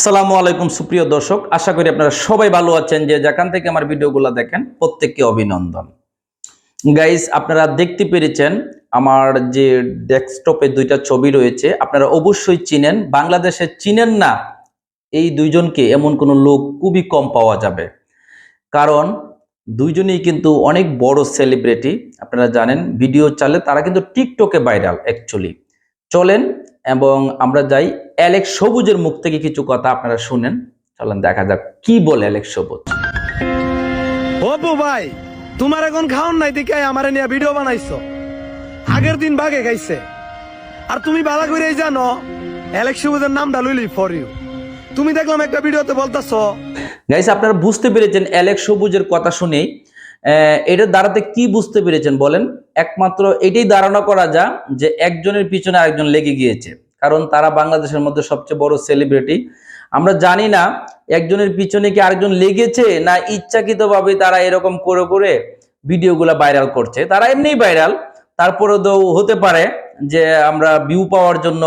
আসসালামু আলাইকুম, সুপ্রিয় দর্শক। আশা করি আপনারা সবাই ভালো আছেন যে যেখান থেকে আমার ভিডিওগুলো দেখেন, প্রত্যেককে অভিনন্দন। গাইস আপনারা দেখতে পেরেছেন আমার যে ডেস্কটপে দুইটা ছবি রয়েছে। আপনারা অবশ্যই চিনেন। বাংলাদেশে চিনেন না, এই দুইজনকে এমন কোনো লোক খুবই কম পাওয়া যাবে। কারণ দুইজনেই কিন্তু অনেক বড় সেলিব্রিটি আপনারা জানেন ভিডিও চালে তারা কিন্তু টিকটকে ভাইরাল অ্যাকচুয়ালি চলেন এবং আমরা যাই অ্যালেক্স সবুজের মুখ থেকে কিছু কথা আপনারা শুনেন। চলেন দেখা যাক কি বলে অ্যালেক্স সবুজ। অপু ভাই তোমার এখন খাওন নাই দেখে আমার নিয়ে ভিডিও বানাইছো। আগের দিন বাগে খাইছে। আর তুমি বালা করে জানো অ্যালেক্স সবুজের নামটা লইলি ফর ইউ তুমি দেখলাম একটা ভিডিওতে বলতাছো গাইস আপনারা বুঝতে পেরেছেন অ্যালেক্স সবুজের কথা শুনেই এটার দ্বারাতে কি বুঝতে পেরেছেন বলেন? একমাত্র এটাই ধারণা করা যা, যে একজনের পিছনে আরেকজন লেগে গিয়েছে। কারণ তারা বাংলাদেশের মধ্যে সবচেয়ে বড় সেলিব্রিটি আমরা জানি না একজনের পিছনে কি আরেকজন লেগেছে, না ইচ্ছাকৃতভাবে তারা এরকম করে করে ভিডিওগুলো ভাইরাল করছে। তারা এমনিই ভাইরাল তারপরে তো হতে পারে যে আমরা ভিউ পাওয়ার জন্য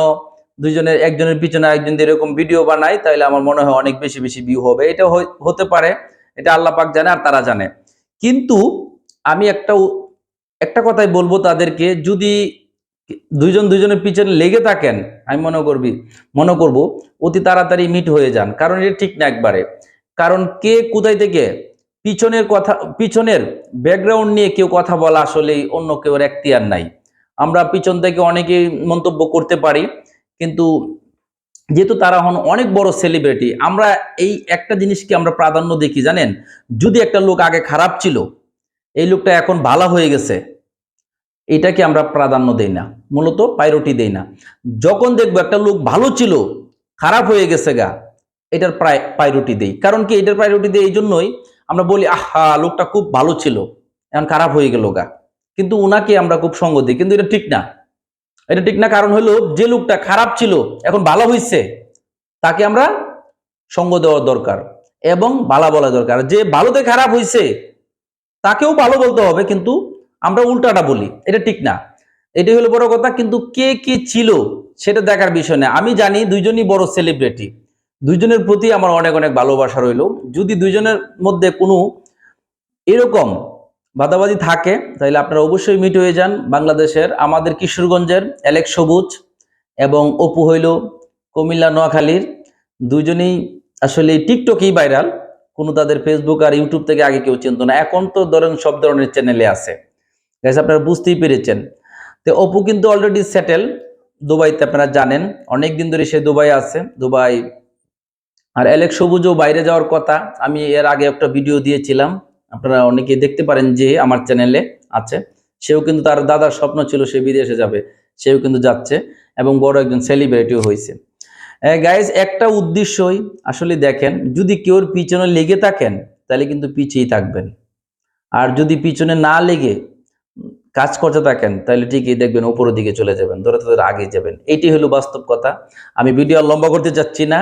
দুইজনের, একজনের পিছনে একজন এরকম ভিডিও বানাই তাহলে আমার মনে হয় অনেক বেশি বেশি ভিউ হবে। এটা হতে পারে। এটা আল্লাহ পাক জানে আর তারা জানে। কিন্তু আমি একটা একটা কথাই বলব তাদেরকে, যদি দুইজন দুইজনের পিছনে লেগে থাকেন, আমি মনে করবি, মনে করব, অতি তাড়াতাড়ি মিট হয়ে যান। কারণ এটা ঠিক না একবারে। কারণ কে কোথায় থেকে পিছনের কথা, পিছনের ব্যাকগ্রাউন্ড নিয়ে কেউ কথা বলা আসলে অন্য কেউ এখতিয়ার নাই। আমরা পিছন থেকে অনেকেই মন্তব্য করতে পারি, কিন্তু যেহেতু তারা হন অনেক বড় সেলিব্রিটি আমরা এই একটা জিনিসকে আমরা প্রাধান্য দেখি, জানেন? যদি একটা লোক আগে খারাপ ছিল, এই লোকটা এখন ভালো হয়ে গেছে, এটাকে আমরা প্রাধান্য দেই না, মূলত প্রায়োরিটি দেই না। যখন দেখব একটা লোক ভালো ছিল, খারাপ হয়ে গেছে গা, এটার প্রায় প্রায়োরিটি দেই। কারণ কি এটার প্রায়োরিটি দেই এই জন্যই আমরা বলি, আহা, লোকটা খুব ভালো ছিল, এখন খারাপ হয়ে গেল গা। কিন্তু উনাকে আমরা খুব সঙ্গ দিই, কিন্তু এটা ঠিক না। এটা ঠিক না, কারণ হলো যে লোকটা খারাপ ছিল, এখন ভালো হয়েছে তাকে আমরা সঙ্গ দেওয়া দরকার এবং ভালো বলা দরকার। যে ভালোতে খারাপ হয়েছে তাকেও ভালো বলতে হবে, কিন্তু আমরা উল্টাটা বলি, এটা ঠিক না। এটাই হলো বড় কথা, কিন্তু কে কে ছিল সেটা দেখার বিষয় না। আমি জানি দুইজনই বড় সেলিব্রিটি দুইজনের প্রতি আমার অনেক অনেক ভালোবাসা রইল। যদি দুইজনের মধ্যে কোনো এরকম বাদাবাদি থাকে তাহলে আপনারা অবশ্যই মিট হয়ে যান বাংলাদেশের আমাদের কিশোরগঞ্জের অ্যালেক্স সবুজ এবং অপু হইল কুমিল্লা নোয়াখালীর। দুইজনেই আসলে টিকটকেই ভাইরাল কোনো তাদের ফেসবুক আর ইউটিউব থেকে আগে কেউ চিনত না। এখন তো ধরেন সব ধরনের চ্যানেলে আছে। গাইস আপনারা বুঝতেই পেরেছেন। তো অপু কিন্তু অলরেডি সেটেল দুবাইতে আপনারা জানেন অনেক দিন ধরে সে দুবাই আছে, দুবাই। আর অ্যালেক্স সবুজও বাইরে যাওয়ার কথা, আমি এর আগে একটা ভিডিও দিয়েছিলাম। আপনারা অনেকে দেখতে পারেন যে আমার চ্যানেলে আছে। সেও কিন্তু তার দাদার স্বপ্ন ছিল সে বিদেশে যাবে। সেও কিন্তু যাচ্ছে এবং বড় একজন সেলিব্রিটিও হয়েছে। গাইজ একটা উদ্দেশ্যই আসলে দেখেন, যদি কেউর পিছনে লেগে থাকেন, তাহলে কিন্তু পিছিয়েই থাকবেন। আর যদি পিছনে না লেগে কাজ করতে থাকেন, তাহলে ঠিকই দেখবেন উপরের দিকে চলে যাবেন, ধরে তাদের আগে যাবেন। এইটি হলো বাস্তব কথা। আমি ভিডিও লম্বা করতে চাচ্ছি না।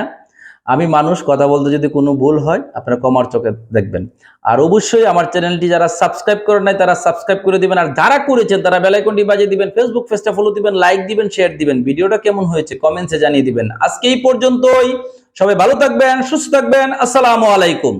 আমি মানুষ, কথা বলতে যদি কোনো ভুল হয়, আপনারা কমার চোখে দেখবেন। আর অবশ্যই আমার চ্যানেলটি যারা সাবস্ক্রাইব করেন নাই, তারা সাবস্ক্রাইব করে দিবেন। আর যারা করেছেন, তারা বেলাইকনটি বাজিয়ে দিবেন ফেসবুক পেজটা ফলো দিবেন লাইক দিবেন শেয়ার দিবেন। ভিডিওটা কেমন হয়েছে কমেন্টসে জানিয়ে দিবেন। আজকে এই পর্যন্তই। সবাই ভালো থাকবেন, সুস্থ থাকবেন। আসসালামু আলাইকুম।